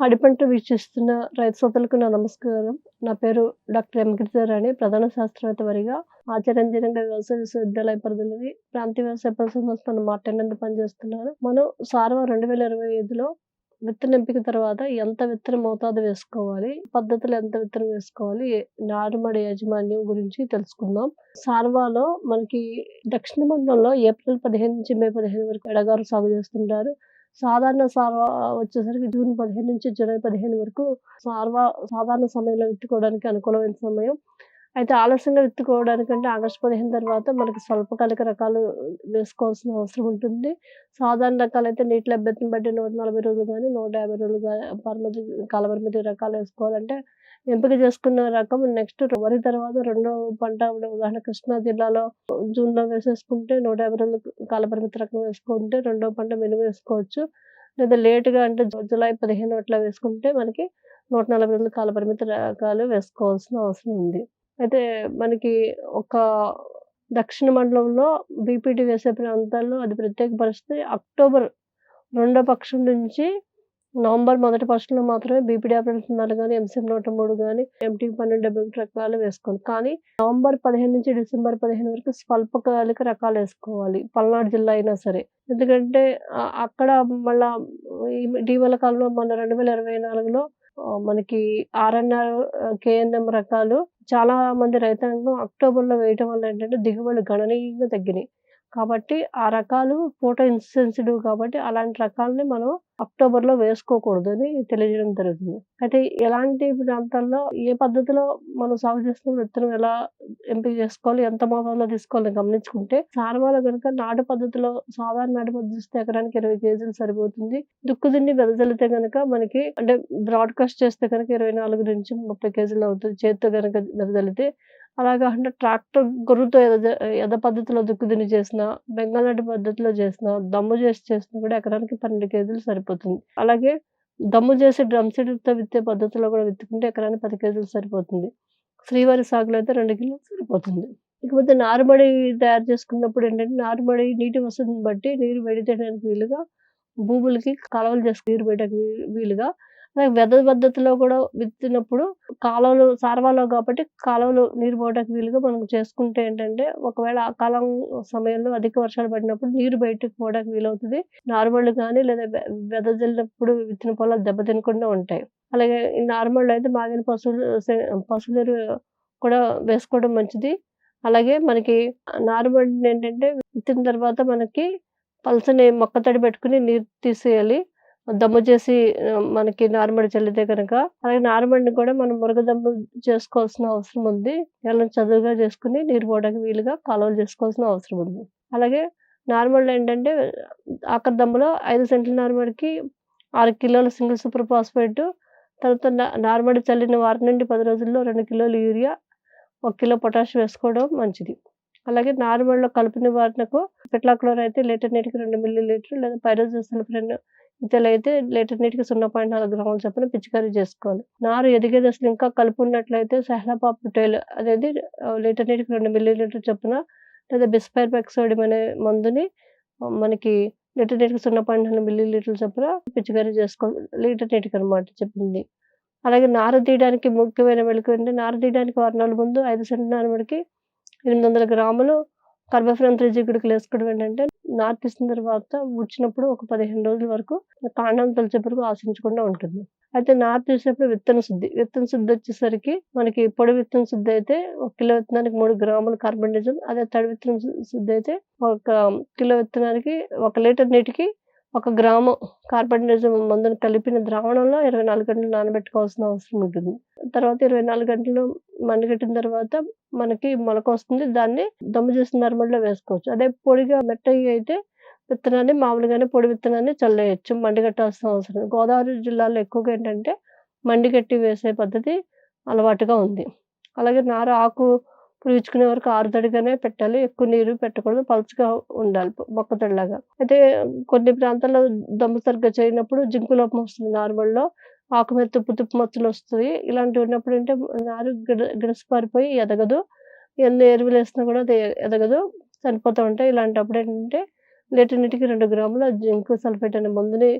అడిపంట వీక్షిస్తున్న రైతు సోదరులకు నా నమస్కారం. నా పేరు డాక్టర్ ఎం గిరిజారాణి ప్రధాన శాస్త్రవేత్త వారిగా ఆచరణంగా వ్యవసాయ విశ్వవిద్యాలయ పరిధిలోని ప్రాంతీయ వ్యవసాయ పరిశోధన సంస్థను మాట్లాడినందుకు పనిచేస్తున్నాను. మనం సార్వ రెండు వేల ఇరవై ఐదులో విత్తన ఎంపిక తర్వాత ఎంత విత్తనం మోతాదు వేసుకోవాలి పద్ధతులు ఎంత విత్తనం వేసుకోవాలి నారుమడి యాజమాన్యం గురించి తెలుసుకుందాం. సార్వాలో మనకి దక్షిణ మండలంలో ఏప్రిల్ పదిహేను నుంచి మే పదిహేను వరకు ఎడగారు సాగు చేస్తుంటారు. సాధారణ సార్వా వచ్చేసరికి జూన్ పదిహేను నుంచి జూలై పదిహేను వరకు సార్వా సాధారణ సమయంలో పెట్టుకోవడానికి అనుకూలమైన సమయం. అయితే ఆలస్యంగా విత్తుకోవడానికంటే ఆగస్టు పదిహేను తర్వాత మనకి స్వల్పకాలిక రకాలు వేసుకోవాల్సిన అవసరం ఉంటుంది. సాధారణ రకాలు అయితే నీటి లభ్యతను బట్టి నూట నలభై రోజులు కానీ నూట యాభై రోజులు కానీ పరిమితి కాలపరిమితి రకాలు వేసుకోవాలంటే ఎంపిక చేసుకున్న రకం నెక్స్ట్ వరి తర్వాత రెండో పంట ఉదాహరణ కృష్ణా జిల్లాలో జూన్లో వేసేసుకుంటే నూట యాభై రోజులు కాలపరిమితి రకం వేసుకుంటే రెండో పంట మినుము వేసుకోవచ్చు. లేదా లేటుగా అంటే జూ- జూలై పదిహేను అట్లా వేసుకుంటే మనకి నూట నలభై రోజులు కాలపరిమితి రకాలు వేసుకోవాల్సిన అవసరం ఉంది. అయితే మనకి ఒక దక్షిణ మండలంలో బీపీటీ వేసే ప్రాంతాల్లో అది ప్రత్యేక పరిస్థితి. అక్టోబర్ రెండో పక్షం నుంచి నవంబర్ మొదటి పక్షంలో మాత్రమే బీపీడీ ఆపరేషన్ కానీ ఎంసీఎం నూట మూడు కానీ ఎంటీ పన్నెండు డెబ్బై ఒకటి రకాలు వేసుకోండి కానీ నవంబర్ పదిహేను నుంచి డిసెంబర్ పదిహేను వరకు స్వల్పకాలిక రకాలు వేసుకోవాలి పల్నాడు జిల్లా అయినా సరే. ఎందుకంటే అక్కడ మళ్ళా ఇటీవల కాలంలో మన రెండు వేల ఇరవై నాలుగులో మనకి ఆర్ఎన్ఆర్ కేఎన్ఎం రకాలు చాలా మంది రైతాంగం అక్టోబర్లో వేయటం వల్ల ఏంటంటే దిగుబడులు గణనీయంగా తగ్గినాయి. కాబట్టి ఆ రకాలు ఫోటో ఇన్సెన్సిటివ్ కాబట్టి అలాంటి రకాలని మనం అక్టోబర్లో వేసుకోకూడదు అని తెలియజేయడం జరుగుతుంది. అయితే ఎలాంటి ప్రాంతాల్లో ఏ పద్ధతిలో మనం సాగు చేస్తున్న విత్తనం ఎలా ఎంపిక చేసుకోవాలి ఎంత మోతాదులో తీసుకోవాలని గమనించుకుంటే సారవాలో కనుక నాటు పద్ధతిలో సాధారణ నాటు పద్ధతి ఎకరానికి ఇరవై కేజీలు సరిపోతుంది. దుక్కుదిండి వెదజల్లితే కనుక మనకి అంటే బ్రాడ్కాస్ట్ చేస్తే కనుక ఇరవై నాలుగు నుంచి ముప్పై కేజీలు అవుతుంది. చేతితో కనుక వెదజల్లితే అలాగా అంటే ట్రాక్టర్ గొర్రెతో ఎద ఎద పద్ధతిలో దుక్కుదిండి చేసిన బెంగాలనాటి పద్ధతిలో చేసిన దమ్ము చేసి చేసిన కూడా ఎకరానికి పన్నెండు కేజీలు సరిపోతుంది. అలాగే దమ్ము చేసి డ్రమ్ సీడ్తో విత్తే పద్ధతిలో కూడా విత్తుకుంటే ఎకరానికి పది కేజీలు సరిపోతుంది. శ్రీవారి సాగులో అయితే రెండు కిలోలు సరిపోతుంది. ఇకపోతే నారుమడి తయారు చేసుకున్నప్పుడు ఏంటంటే నారుమడి నీటి వసతిని బట్టి నీరు వెడితేయడానికి వీలుగా భూములకి కాలువలు చేసుకుని నీరు పెట్టడానికి వీలుగా వెద పద్ధతిలో కూడా విత్తినప్పుడు కాలువలు సార్వాలో కాబట్టి కాలువలు నీరు పోవడానికి వీలుగా మనం చేసుకుంటే ఏంటంటే ఒకవేళ ఆ కాలం సమయంలో అధిక వర్షాలు పడినప్పుడు నీరు బయటకు పోవడానికి వీలవుతుంది. నార్మల్ కానీ లేదా వెద వెదజల్లినప్పుడు విత్తిన పొలాలు దెబ్బతినకుండా ఉంటాయి. అలాగే ఈ నార్మల్ అయితే మాగిన పశువులు పశువులు కూడా వేసుకోవడం మంచిది. అలాగే మనకి నార్మల్ ఏంటంటే విత్తిన తర్వాత మనకి పలసని మొక్క తడి పెట్టుకుని నీరు తీసేయాలి. దమ్ము చేసి మనకి నారుమడి చల్లితే కనుక అలాగే నారుమడిని కూడా మనం మురగదమ్ము చేసుకోవాల్సిన అవసరం ఉంది. ఎలా చదువుగా చేసుకుని నీరు పోవడానికి వీలుగా కాలువలు చేసుకోవాల్సిన అవసరం ఉంది. అలాగే నార్మల్ ఏంటంటే ఆఖరి దమ్ములో ఐదు సెంట్ల నారుమడికి ఆరు కిలోల సింగిల్ సూపర్ ఫాస్ఫేట్ తర్వాత నా- నారుమడి చల్లిన వారం నుండి పది రోజుల్లో రెండు కిలోలు యూరియా ఒక కిలో పొటాష్ వేసుకోవడం మంచిది. అలాగే నారుమడిలో కలుపు నివారణకు పెట్లాక్లోర్ అయితే లీటర్ నీటికి రెండు మిల్లీ లీటర్ లేదా పైరోజన్ సల్ఫరన్ ఇతలు అయితే లీటర్ నీటికి సున్నా పాయింట్ నాలుగు గ్రాముల చొప్పున పిచికారీ చేసుకోవాలి. నారు ఎదిగే దశలు ఇంకా కలుపు ఉన్నట్లయితే సహలపాపుటైల్ అనేది లీటర్ నీటికి రెండు మిల్లీ లీటర్ చొప్పున లేదా బిస్పైర్ పెక్సోడియం అనే మందుని మనకి లీటర్ నీటికి సున్నా పాయింట్ నాలుగు మిల్లీ లీటర్ల చొప్పున పిచికారీ చేసుకోవాలి. లీటర్ నీటికి అనమాట చెప్పింది. అలాగే నార తీయడానికి ముఖ్యమైన మెళుకు ఏంటంటే నార తీయడానికి వారం రోజుల ముందు ఐదు సెంట్ నారుమడికి ఎనిమిది వందల గ్రాములు కార్బోఫ్రాన్ త్రీ జిగుడికి వేసుకోవడం ఏంటంటే నార్త్ తీసిన తర్వాత ఉడిచినప్పుడు ఒక పదిహేను రోజుల వరకు కాండం తొలిచే వరకు ఆశించకుండా ఉంటుంది. అయితే నార్త్ తీసేటప్పుడు విత్తన శుద్ధి విత్తన శుద్ధి వచ్చేసరికి మనకి పొడి విత్తన శుద్ధి అయితే ఒక కిలో విత్తనానికి మూడు గ్రాములు కార్బన్ డైజం అదే తడి విత్తన శుద్ధి అయితే ఒక కిలో విత్తనానికి ఒక లీటర్ నీటికి ఒక గ్రాము కార్బనిజం మందును కలిపిన ద్రావణంలో ఇరవై నాలుగు గంటలు నానబెట్టుకోవాల్సిన అవసరం ఉంటుంది. తర్వాత ఇరవై నాలుగు గంటలు మండగట్టిన తర్వాత మనకి మొలక వస్తుంది. దాన్ని దమ్ము చేసిన నర్మల్లో వేసుకోవచ్చు. అదే పొడిగా మెట్టయి అయితే విత్తనాన్ని మామూలుగానే పొడి విత్తనాన్ని చల్లేయచ్చు మండిగట్టాల్సిన అవసరం గోదావరి జిల్లాలో ఎక్కువగా ఏంటంటే మండిగట్టి వేసే పద్ధతి అలవాటుగా ఉంది. అలాగే నార ఆకు పులుచుకునే వరకు ఆరుతడిగానే పెట్టాలి ఎక్కువ నీరు పెట్టకూడదు పలుచగా ఉండాలి మొక్కతడిలాగా అయితే కొన్ని ప్రాంతాల్లో దమ్ము సరిగ్గా చేయనప్పుడు జింకు లోపం వస్తుంది. నార్మల్లో ఆకు మీద తుప్పు తుప్పు మచ్చలు వస్తాయి. ఇలాంటివి ఉన్నప్పుడు అంటే నారు గిడ గిడసపారిపోయి ఎదగదు. ఎన్ని ఎరువులు వేసినా కూడా అది ఎదగదు చనిపోతూ ఉంటాయి. ఇలాంటప్పుడు ఏంటంటే లీటర్ నీటికి రెండు గ్రాముల జింక్ సల్ఫేట్ అనే మందుని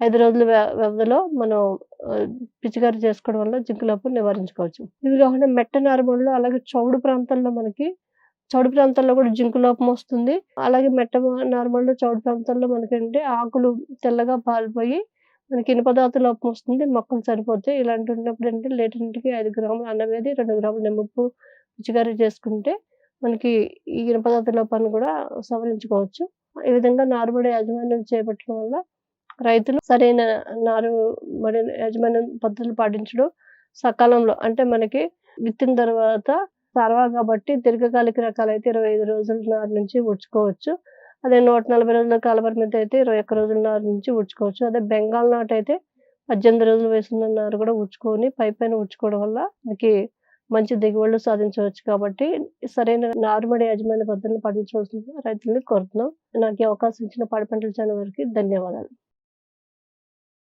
ఐదు రోజుల వ్యవధిలో మనం పిచికారి చేసుకోవడం వల్ల జింకులపు నివారించుకోవచ్చు. ఇవి కాకుండా మెట్ట నారుమడిలో అలాగే చౌడు ప్రాంతాల్లో మనకి చౌడు ప్రాంతాల్లో కూడా జింకు లోపం వస్తుంది. అలాగే మెట్ట నార్మల్లో చౌడు ప్రాంతాల్లో మనకంటే ఆకులు తెల్లగా పాలిపోయి మనకి ఇనుపదార్థ లోపం వస్తుంది మొక్కలు సరిపోతాయి. ఇలాంటి ఉన్నప్పుడు అంటే లేటింటికి ఐదు గ్రాములు అన్నవేది రెండు గ్రాములు నిమ్మప్పు పిచికారీ చేసుకుంటే మనకి ఈ ఇనుపదార్థ లోపాన్ని కూడా సవరించుకోవచ్చు. ఈ విధంగా నారుమడి యాజమాన్యం చేపట్టడం వల్ల రైతులు సరైన నారుమడి యాజమాన్యం పద్ధతులు పాటించడం సకాలంలో. అంటే మనకి విత్తిన తర్వాత సర్వా కాబట్టి దీర్ఘకాలిక రకాలు అయితే ఇరవై ఐదు రోజుల నారు నుంచి ఉడ్చుకోవచ్చు. అదే నూట నలభై రోజుల కాలపరిమితి అయితే ఇరవై ఒక్క రోజుల నారు నుంచి ఉడ్చుకోవచ్చు. అదే బెంగాల్ నాటు అయితే పద్దెనిమిది రోజులు వేసిన నారు కూడా ఉడ్చుకొని పై పైన ఉడ్చుకోవడం వల్ల మనకి మంచి దిగుబడులు సాధించవచ్చు కాబట్టి సరైన నారుమడి యాజమాన్య పద్ధతులను పాటించవలసిందిగా రైతుల్ని కోరుతున్నాం. నాకు ఈ అవకాశం ఇచ్చిన పాడి పంటల ఛానల్ వారికి ధన్యవాదాలు.